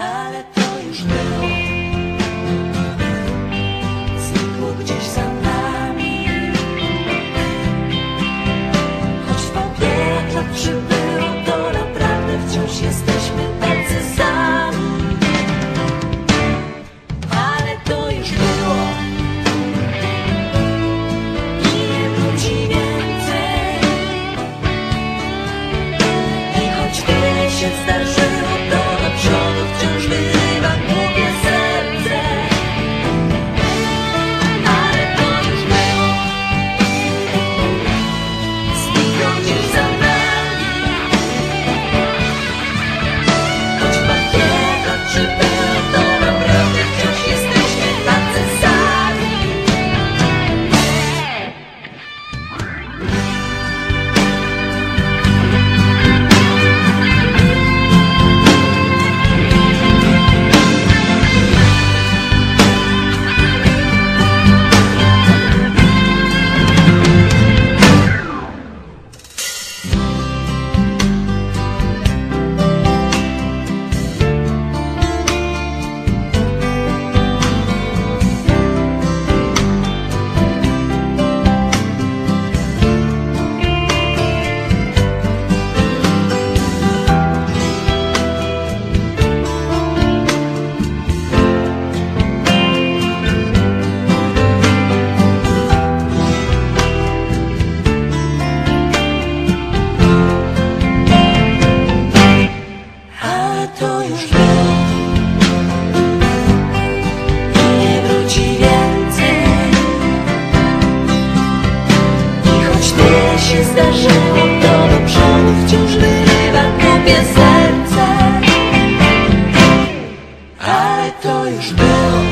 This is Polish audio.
ale to już było. Znikło gdzieś za się zdarzyło, to do przodu wciąż wyrywa kopie serce. Ale to już było.